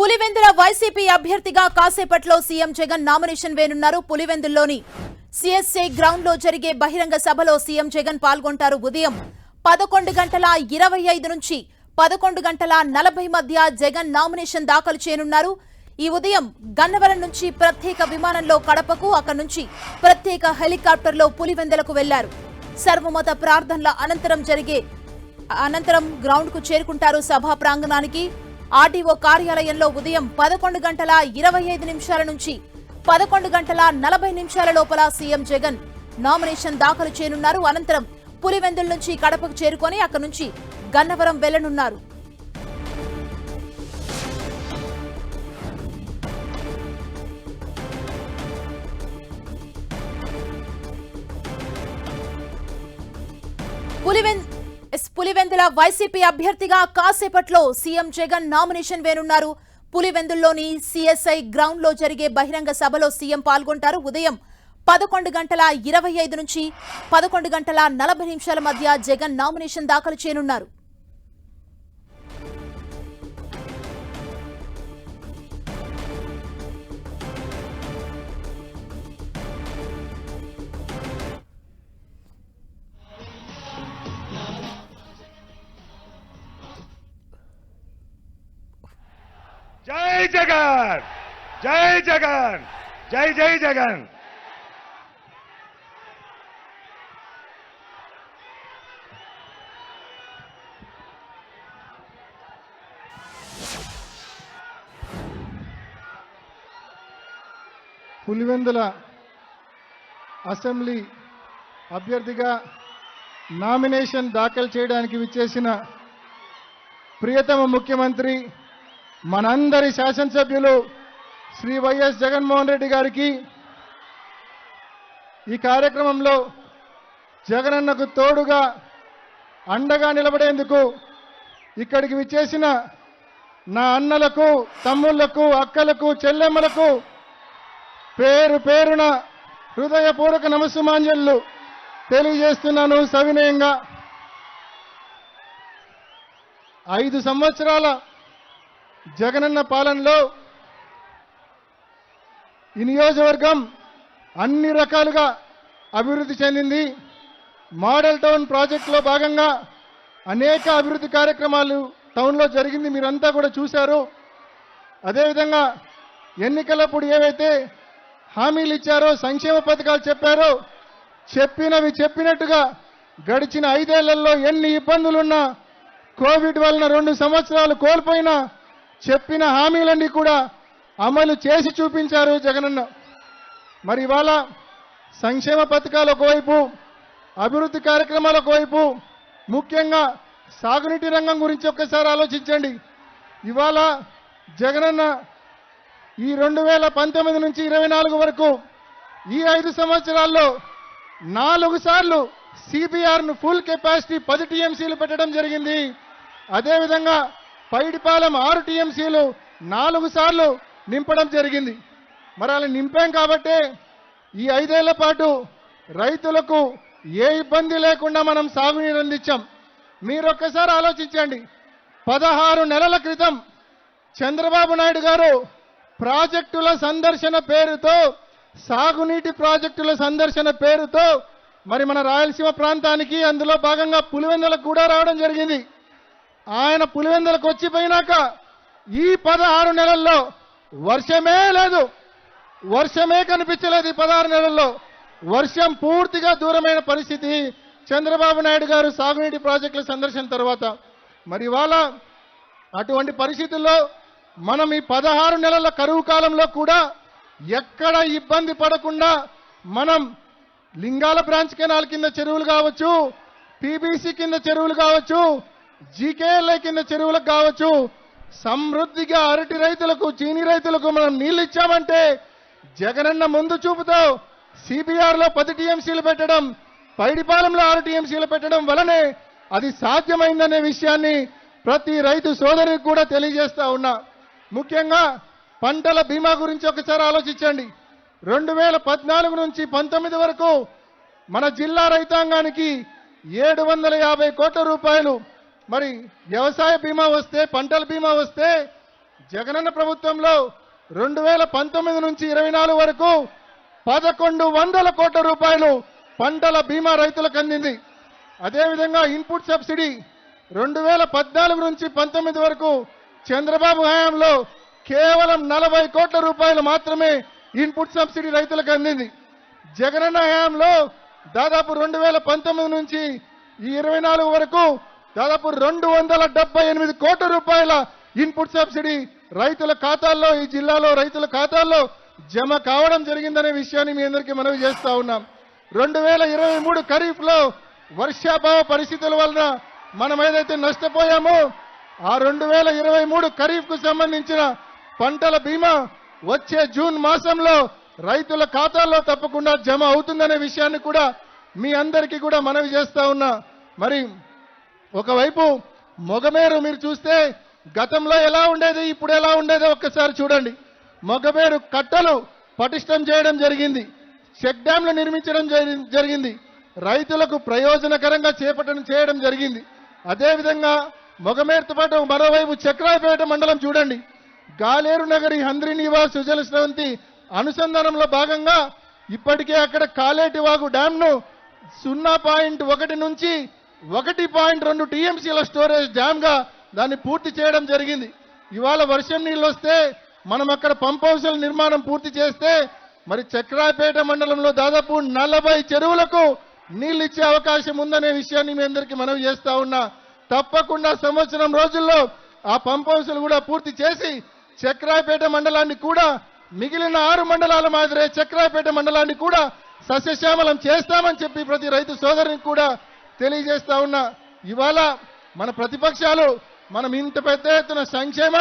Pulivendula YCP అభ్యర్థిగా కాసేపట్లో CM Jagan nomination వేనున్నారు పులివెందుల్లోని సిఎస్ఐ గ్రౌండ్లో జరిగే బహిరంగ సభలో సీఎం జగన్ పాల్గొంటారు ఉదయం పదకొండు గంటల ఇరవై ఐదు నుంచి పదకొండు గంటల నలభై మధ్య జగన్ నామినేషన్ దాఖలు చేయనున్నారు. ఈ ఉదయం గన్నవరం నుంచి ప్రత్యేక విమానంలో కడపకు అక్కడి నుంచి ప్రత్యేక హెలికాప్టర్లో పులివెందులకు వెళ్ళారు. సర్వమత ప్రార్థనల అనంతరం జరిగే అనంతరం గ్రౌండ్కు చేరుకుంటారు సభా ప్రాంగణానికి. ఆర్డీఓ కార్యాలయంలో ఉదయం పదకొండు గంటల ఇరవై ఐదు నిమిషాల నుంచి పదకొండు గంటల నలభై నిమిషాల లోపల సీఎం జగన్ నామినేషన్ దాఖలు చేయనున్నారు. అనంతరం పులివెందుల నుంచి కడపకు చేరుకొని అక్కడి నుంచి గన్నవరం వెళ్ళనున్నారు పులివెందు పులివెందుల వైసీపీ అభ్యర్థిగా కాసేపట్లో సీఎం జగన్ నామినేషన్ వేనున్నారు. పులివెందుల్లోని సిఎస్ఐ గ్రౌండ్లో జరిగే బహిరంగ సభలో సీఎం పాల్గొంటారు. ఉదయం పదకొండు గంటల ఇరవై ఐదు నుంచి పదకొండు గంటల నలభై నిమిషాల మధ్య జగన్ నామినేషన్ దాఖలు చేయనున్నారు. జగన్! జై జగన్! జై జై జగన్! పులివెందుల అసెంబ్లీ అభ్యర్థిగా నామినేషన్ దాఖలు చేయడానికి విచ్చేసిన ప్రియతమ ముఖ్యమంత్రి మనందరి శాసనసభ్యులు శ్రీ వైఎస్ జగన్మోహన్ రెడ్డి గారికి ఈ కార్యక్రమంలో జగనన్నకు తోడుగా అండగా నిలబడేందుకు ఇక్కడికి విచ్చేసిన నా అన్నలకు తమ్ముళ్ళకు అక్కలకు చెల్లెమ్మలకు పేరు పేరున హృదయపూర్వక నమస్సుమాంజలు తెలియజేస్తున్నాను సవినయంగా. ఐదు సంవత్సరాల జగనన్న పాలనలో ఈ నియోజకవర్గం అన్ని రకాలుగా అభివృద్ధి చెందింది. మోడల్ టౌన్ ప్రాజెక్టులో భాగంగా అనేక అభివృద్ధి కార్యక్రమాలు టౌన్లో జరిగింది. మీరంతా కూడా చూశారు. అదేవిధంగా ఎన్నికలప్పుడు ఏవైతే హామీలు ఇచ్చారో సంక్షేమ పథకాలు చెప్పారో చెప్పినవి చెప్పినట్టుగా గడిచిన ఐదేళ్ళలో ఎన్ని ఇబ్బందులున్నా కోవిడ్ వలన రెండు సంవత్సరాలు కోల్పోయినా చెప్పిన హామీలన్నీ కూడా అమలు చేసి చూపించారు జగనన్న. మరి ఇవాళ సంక్షేమ పథకాలు ఒకవైపు అభివృద్ధి కార్యక్రమాలు ఒకవైపు ముఖ్యంగా సాగునీటి రంగం గురించి ఒక్కసారి ఆలోచించండి. ఇవాళ జగనన్న ఈ రెండు వేల పంతొమ్మిది నుంచి ఇరవై నాలుగు వరకు ఈ ఐదు సంవత్సరాల్లో నాలుగు సార్లు సిబిఆర్ను ఫుల్ కెపాసిటీ పది టీఎంసీలు పెట్టడం జరిగింది. అదేవిధంగా పైడిపాలెం ఆరు టీఎంసీలు నాలుగు సార్లు నింపడం జరిగింది. మరి అలా నింపాం కాబట్టే ఈ ఐదేళ్ళ పాటు రైతులకు ఏ ఇబ్బంది లేకుండా మనం సాగునీరు అందించాం. మీరు ఒక్కసారి ఆలోచించండి. పదహారు నెలల క్రితం చంద్రబాబు నాయుడు గారు ప్రాజెక్టుల సందర్శన పేరుతో సాగునీటి ప్రాజెక్టుల సందర్శన పేరుతో మరి మన రాయలసీమ ప్రాంతానికి అందులో భాగంగా పులివెందులకు కూడా రావడం జరిగింది. ఆయన పులివెందులకు వచ్చిపోయినాక ఈ పదహారు నెలల్లో వర్షమే లేదు. వర్షమే కనిపించలేదు ఈ పదహారు నెలల్లో. వర్షం పూర్తిగా దూరమైన పరిస్థితి చంద్రబాబు నాయుడు గారు సాగునీటి ప్రాజెక్టుల సందర్శన తర్వాత. మరి ఇవాళ అటువంటి పరిస్థితుల్లో మనం ఈ పదహారు నెలల కరువు కాలంలో కూడా ఎక్కడ ఇబ్బంది పడకుండా మనం లింగాల బ్రాంచ్ కెనాల్ కింద చెరువులు కావచ్చు పీబీసీ కింద చెరువులు కావచ్చు జీకేఎల్ఐ కింద చెరువులకు కావచ్చు. సమృద్ధిగా అరటి రైతులకు చీని రైతులకు మనం నీళ్ళు ఇచ్చామంటే జగనన్న ముందు చూపుతో సిబిఆర్లో పది టీఎంసీలు పెట్టడం పైడిపాలెంలో ఆరు టీఎంసీలు పెట్టడం వలనే అది సాధ్యమైందనే విషయాన్ని ప్రతి రైతు సోదరికి కూడా తెలియజేస్తా ఉన్నా. ముఖ్యంగా పంటల బీమా గురించి ఒకసారి ఆలోచించండి. రెండు వేల పద్నాలుగు నుంచి పంతొమ్మిది వరకు మన జిల్లా రైతాంగానికి ఏడు వందల యాభై కోట్ల రూపాయలు మరి వ్యవసాయ బీమా వస్తే పంటల బీమా వస్తే జగనన్న ప్రభుత్వంలో రెండు వేల పంతొమ్మిది నుంచి ఇరవై నాలుగు వరకు పదకొండు వందల కోట్ల రూపాయలు పంటల బీమా రైతులకు అందింది. అదేవిధంగా ఇన్పుట్ సబ్సిడీ రెండు వేల పద్నాలుగు నుంచి పంతొమ్మిది వరకు చంద్రబాబు హయాంలో కేవలం నలభై కోట్ల రూపాయలు మాత్రమే ఇన్పుట్ సబ్సిడీ రైతులకు అందింది. జగనన్న హయాంలో దాదాపు రెండు వేల పంతొమ్మిది నుంచి ఈ ఇరవై నాలుగు వరకు దాదాపు రెండు వందల డెబ్బై ఎనిమిది కోట్ల రూపాయల ఇన్పుట్ సబ్సిడీ రైతుల ఖాతాల్లో ఈ జిల్లాలో రైతుల ఖాతాల్లో జమ కావడం జరిగిందనే విషయాన్ని మీ అందరికీ మనవి చేస్తా ఉన్నాం. రెండు వేల ఇరవై మూడు ఖరీఫ్లో వర్షాభావ పరిస్థితుల వలన మనం ఏదైతే నష్టపోయామో ఆ రెండు వేల ఇరవై మూడు ఖరీఫ్కు సంబంధించిన పంటల బీమా వచ్చే జూన్ మాసంలో రైతుల ఖాతాల్లో తప్పకుండా జమ అవుతుందనే విషయాన్ని కూడా మీ అందరికీ కూడా మనవి చేస్తా ఉన్నా. మరి ఒకవైపు మొగమేరు మీరు చూస్తే గతంలో ఎలా ఉండేది ఇప్పుడు ఎలా ఉండేదో ఒక్కసారి చూడండి. మొగమేరు కట్టలు పటిష్టం చేయడం జరిగింది చెక్ డ్యాంలు నిర్మించడం జరిగింది రైతులకు ప్రయోజనకరంగా చేపట్టడం చేయడం జరిగింది. అదేవిధంగా మొగమేరుతో పాటు మరోవైపు చక్రాయపేట మండలం చూడండి. గాలేరు నగరి హంద్రి నివాస్ సుజల శ్రవంతి అనుసంధానంలో భాగంగా ఇప్పటికే అక్కడ కాలేటివాగు డ్యాంను సున్నా పాయింట్ ఒకటి నుంచి ఒకటి పాయింట్ రెండు టీఎంసీల స్టోరేజ్ డ్యామ్గా దాన్ని పూర్తి చేయడం జరిగింది. ఇవాళ వర్షం నీళ్ళు వస్తే మనం అక్కడ పంప్ హౌస్ల నిర్మాణం పూర్తి చేస్తే మరి చక్రాపేట మండలంలో దాదాపు నలభై చెరువులకు నీళ్ళు ఇచ్చే అవకాశం ఉందనే విషయాన్ని మీ అందరికీ మనవి చేస్తా ఉన్నా. తప్పకుండా సంవత్సరం రోజుల్లో ఆ పంప్ హౌస్లు కూడా పూర్తి చేసి చక్రాయపేట మండలాన్ని కూడా మిగిలిన ఆరు మండలాల మాదిరే చక్రాయపేట మండలాన్ని కూడా సస్యశ్యామలం చేస్తామని చెప్పి ప్రతి రైతు సోదరునికి కూడా తెలియజేస్తా ఉన్నా. ఇవాళ మన ప్రతిపక్షాలు మనం ఇంత పెద్ద ఎత్తున సంక్షేమం